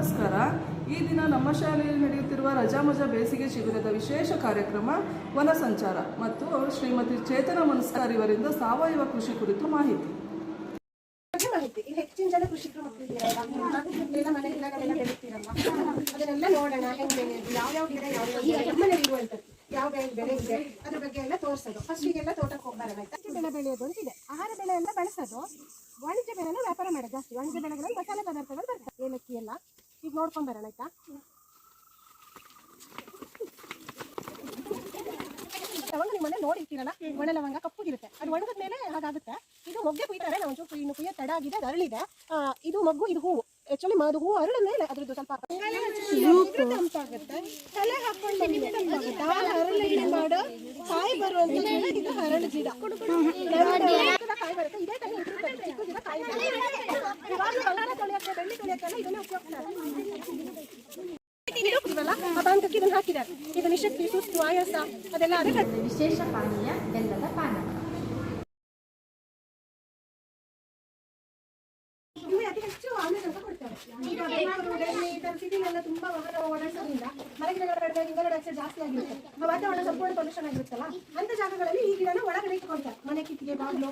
ನಮಸ್ಕಾರ. ಈ ದಿನ ನಮ್ಮ ಶಾಲೆಯಲ್ಲಿ ನಡೆಯುತ್ತಿರುವ ರಜಾ ಮಜಾ ಬೇಸಿಗೆ ಶಿಬಿರದ ವಿಶೇಷ ಕಾರ್ಯಕ್ರಮ ವನ ಸಂಚಾರ ಮತ್ತು ಶ್ರೀಮತಿ ಚೇತನ ಮನಸ್ಕಾರ ಇವರಿಂದ ಸಾವಯವ ಕೃಷಿ ಕುರಿತು ಮಾಹಿತಿ. ಮಾಹಿತಿ. ಹೆಚ್ಚಿನ ಜನ ಕೃಷಿಕರು ಅದನ್ನೆಲ್ಲ ನೋಡೋಣ ಹೆಂಗ್ ಯಾವ್ಯಾವ ಗಿಡ ಯಾವ ನಮ್ಮನೆ ಇರುವಂತದ್ದು ಯಾವ ಬೆಳೆ ಇದೆ ಅದ್ರ ಬಗ್ಗೆ ಎಲ್ಲ ತೋರಿಸೋದು. ಫಸ್ಟಿಗೆಲ್ಲ ತೋಟಕ್ಕೆ ಹೋಗ್ಬಾರ ಬೆಳೆ ಬೆಳೆಯೋದು ಅಂತ ಇದೆ. ಆಹಾರ ಬೆಳೆ ಎಲ್ಲ ಬಳಸೋದು ವಾಣಿಜ್ಯ ಬೆಳೆನ ವ್ಯಾಪಾರ ಮಾಡೋದು ಜಾಸ್ತಿ. ವಾಣಿಜ್ಯ ಬೆಳೆಗಳಲ್ಲಿ ಮಸಾಲೆ ಪದಾರ್ಥಗಳು ಬರ್ತವೆ. ಏಲಕ್ಕಿ ಎಲ್ಲ. ನೋಡ್ಕೊಂಡ್ ಬರೋಣ ಆಯ್ತಾ? ಲವಂಗ ನಿಮ್ಮ ಮನೆ ನೋಡಿರ್ತೀರಲ್ಲ ಒಣ ಲವಂಗ ಕಪ್ಪುಗಿರುತ್ತೆ. ಅದು ಒಣಗದ ಮೇಲೆ ಹಾಗಾಗುತ್ತೆ. ಇದು ಮೊಗ್ಗೆ ಕುಯ್ತಾರೆ ನಾವು ಒಂಚೂರು ಇನ್ನು ಕುಯ್ಯ ತಡ ಆಗಿದೆ ಅರಳಿದೆ. ಇದು ಮಗ್ಗು ಇದು ಹೂವು. ಆಕ್ಚುಲಿ ಅದು ಹೂವು ಅರಳ ಮೇಲೆ ಅದ್ರದ್ದು ಸ್ವಲ್ಪ ತಂಪಾಗುತ್ತೆ ತಲೆ ಹಾಕೊಂಡು ಮಾಡೋ. ಕಾಯಿ ಬರುವಂತ ಇದು ಹರಳು ಗಿಡ. ಕಾಯಿ ಬರುತ್ತೆ. ಇದೇ ತರ ಚಿಕ್ಕ ಗಿಡ ಕಾಯಿ ಬರುತ್ತೆ. ಇದನ್ನೇ ಹಾಕಿದ್ದಾರೆ ಇದು ನಿಶಕ್ತಿ ಸುಸ್ತು ಆಯಾಸ ಅದೆಲ್ಲ ಅದಕ್ಕೆ ವಿಶೇಷ ಪಾನೀಯ ಬೆಲ್ಲದ ಪಾನ ಅತಿ ಹೆಚ್ಚು ಕೊಡ್ತಾರೆ ಬೆಂಗಳೂರು ತುಂಬಾ ಜಾಸ್ತಿ ಆಗಿರುತ್ತೆ ವಾತಾವರಣ ಸಂಪೂರ್ಣ ಪೊಲ್ಯೂಷನ್ ಆಗಿರುತ್ತಲ್ಲ ಅಂತ ಜಾಗಗಳಲ್ಲಿ ಈ ಗಿಡನ ಒಳಗಡೆ ಇಟ್ಕೊಳ್ತಾರೆ ಮನೆ ಕಿತ್ತಿಗೆ ಬಾಗಿಲು.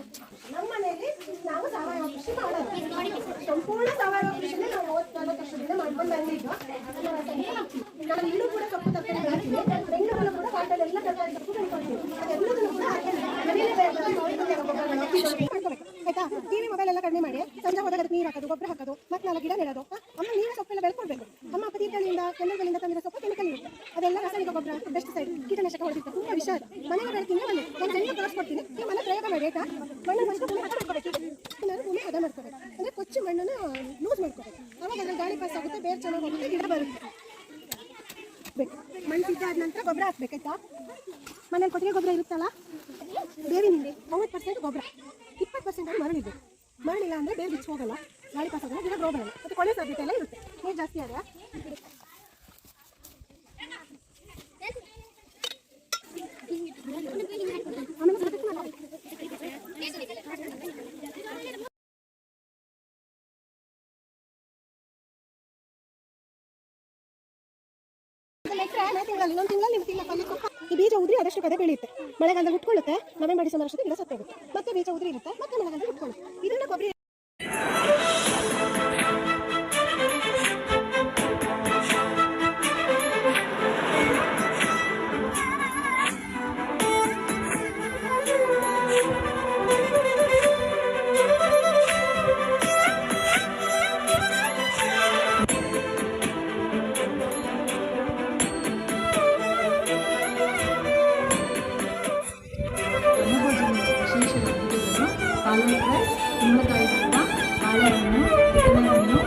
ನಮ್ಮ ಮನೆಯಲ್ಲಿ ನಾವು ಸಾವಯವ ಕೃಷಿ ಮಾಡೋದು ಸಂಪೂರ್ಣ ಸಾವಯವ ಕೃಷಿನೇ ನಾವು ಮೂವತ್ತು ನಲವತ್ತು ಇಲ್ಲೂ ಕೂಡ ಕೂಡ ಕೂಡ. ಆಯ್ತಾ ಟಿವಿ ಮೊಬೈಲ್ ಎಲ್ಲ ಕಡಿಮೆ ಮಾಡಿ ಸಂಜೆ ಹೋದಾಗ ಅದಕ್ಕೆ ನೀರು ಹಾಕೋದು ಗೊಬ್ಬರ ಹಾಕೋದು ಮತ್ತೆ ನಾಲ್ಕು ಗಿಡ ನೆಡೋದು ಅಮ್ಮ ನೀರು ಸೊಪ್ಪೆಲ್ಲ ಬೆಳ್ಕೊಳ್ಬೇಕು ಅಮ್ಮ ಪತೀರ್ಗಳಿಂದ ಕೆಮ್ಮಗಳಿಂದ ತಂದಿರೋ ಸೊಪ್ಪು ಕೆಮಿಕಲ್ ಇರುತ್ತೆ. ಅದೆಲ್ಲ ರಾಸಾಯನಿಕ ಗೊಬ್ಬರ ಪೆಸ್ಟಿಸೈಡ್ ಕೀಟನಾಶಕ ಹೊಡೆದಿತ್ತು ತುಂಬಾ ವಿಷ ಅದು ಮನೆಗೆ ಬೆಳ್ತೀನಿ ಬನ್ನಿ ನಾನು ಸಣ್ಣ ತೋರಿಸ್ಕೊಡ್ತೀನಿ ನೀವು ಮನೆ ಪ್ರಯೋಗ ಮಾಡಿ ಆಯ್ತಾ ಮಣ್ಣು ಫಸ್ಟ್ ಹದ ಮಾಡ್ಕೋಬೇಕು. ಹದ ಮಾಡ್ಕೋಬೇಕು. ಅಂದ್ರೆ ಕೊಚ್ಚಿ ಮಣ್ಣನ್ನು ಲೂಸ್ ಮಾಡ್ಕೋಬೇಕು. ಅವಾಗ ಗಾಳಿ ಪಾಸ್ ಆಗುತ್ತೆ, ಬೇರೆ ಚೆನ್ನಾಗಿ ಹೋಗುತ್ತೆ, ಗಿಡ ಬರುತ್ತೆ. ಬೇಕು. ಮಣ್ಣು ಸಿದ್ಧ ಆದ ನಂತರ ಗೊಬ್ಬರ ಹಾಕ್ಬೇಕಾಯ್ತಾ ಮನೇಲಿ ಕೊಟ್ಟಿಗೆ ಗೊಬ್ಬರ ಇರುತ್ತಲ್ಲ? ಬೇವಿನ ಹಿಂಡಿ ಮೂವತ್ತು ಪರ್ಸೆಂಟ್ ಗೊಬ್ಬರ ಇಪ್ಪತ್ತು ಪರ್ಸೆಂಟ್ ಆಗಿ ಮರಳಿದೆ. ಮರಳಿಲ್ಲ ಅಂದರೆ ಬೇರೆ ಬಿಚ್ಚಿ ಹೋಗಲ್ಲ. ಗಾಳಿ ಪಾಸ್ ಆಗೋಲ್ಲ ಗಿಡ ಗ್ರೋ ಬರಲ್ಲ. ಮತ್ತು ಕೊಳೆ ಸಾಧ್ಯತೆ ಎಲ್ಲ ಇರುತ್ತೆ. ನೀರು ಜಾಸ್ತಿ ಆದರೆ ಆಮೇಲೆ ಸ್ವಲ್ಪ ಮಾಡಿ. ನೆಟ್ರೆ ಮೇ ಅಲ್ಲಿ ಈ ಬೀಜ ಉದ್ರಿ ಆದಷ್ಟು ಕಡೆ ಬೆಳೆಯುತ್ತೆ. ಮಳೆಗಾಲದಲ್ಲಿ ಹುಟ್ಕೊಳ್ಳುತ್ತೆ ನವೆಂಬರ್ ಡಿಸೆಂಬರ್ ಅಷ್ಟೊತ್ತಿಗೆ ಗಿಡ ಸತ್ತೋಗುತ್ತೆ ಮತ್ತೆ ಬೀಜ ಉದ್ರಿ ಇರುತ್ತೆ ಮತ್ತೆ ಮಳೆಗಾಲದಲ್ಲಿ ಹುಟ್ಕೊಳ್ಳುತ್ತೆ ಇದನ್ನ ಕೊಬ್ಬರಿ ವಾದ್ಯಗಳು ಕಾಲುವೆ ಕುಂಬಳಕಾಯಿ ಹಬ್ಬ ಬಾಳೆಹಣ್ಣು ತೆಂಗಿನಹಣ್ಣು